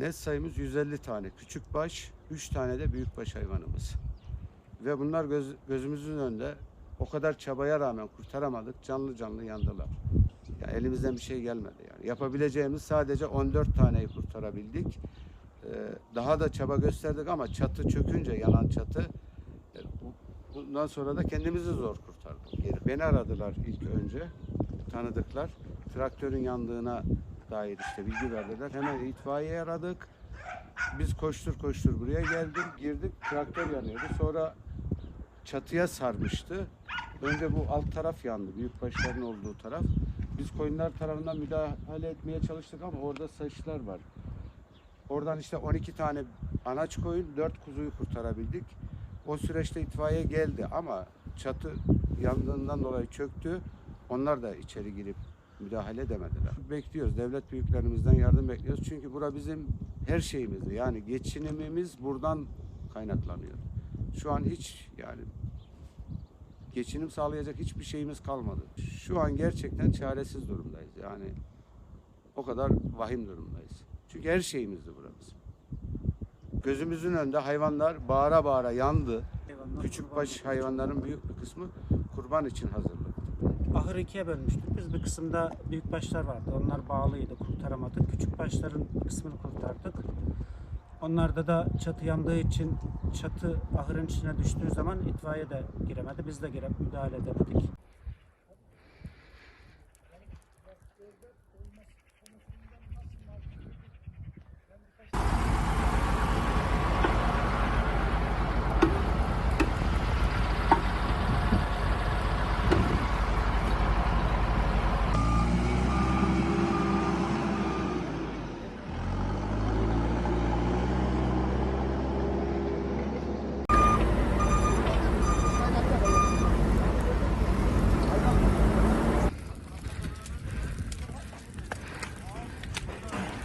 Net sayımız 150 tane küçük baş, 3 tane de büyük baş hayvanımız. Ve bunlar göz- gözümüzün önünde o kadar çabaya rağmen kurtaramadık. Canlı canlı yandılar. Ya elimizden bir şey gelmedi yani. Yapabileceğimiz sadece 14 taneyi kurtarabildik. Ee, daha da çaba gösterdik ama çatı çökünce yanan çatı e, bu- bundan sonra da kendimizi zor kurtardık. Beni aradılar ilk önce. Tanıdıklar. Traktörün yandığına dair işte bilgi verdiler. Hemen itfaiye aradık. Biz koştur koştur buraya geldim. Girdik. Traktör yanıyordu. Sonra çatıya sarmıştı. Önce bu alt taraf yandı. Büyük başların olduğu taraf. Biz koyunlar tarafından müdahale etmeye çalıştık ama orada saçlar var. Oradan işte 12 tane anaç koyun, 4 kuzuyu kurtarabildik. O süreçte itfaiye geldi ama çatı yandığından dolayı çöktü. Onlar da içeri girip müdahale edemediler. Bekliyoruz. Devlet büyüklerimizden yardım bekliyoruz. Çünkü bura bizim her şeyimizdi. Yani geçinimimiz buradan kaynaklanıyor. Şu an hiç yani geçinim sağlayacak hiçbir şeyimiz kalmadı. Şu an gerçekten çaresiz durumdayız. Yani o kadar vahim durumdayız. Çünkü her şeyimizdi buramız. Gözümüzün önünde hayvanlar bağıra bağıra yandı. Hayvanlar Küçük baş hayvanların büyük bir kısmı kurban için hazırlık. Ahırı ikiye bölmüştük. Biz bir kısımda büyük başlar vardı. Onlar bağlıydı. Kurtaramadık. Küçük başların kısmını kurtardık. Onlarda da çatı yandığı için çatı ahırın içine düştüğü zaman itfaiye de giremedi. Biz de girip müdahale edemedik.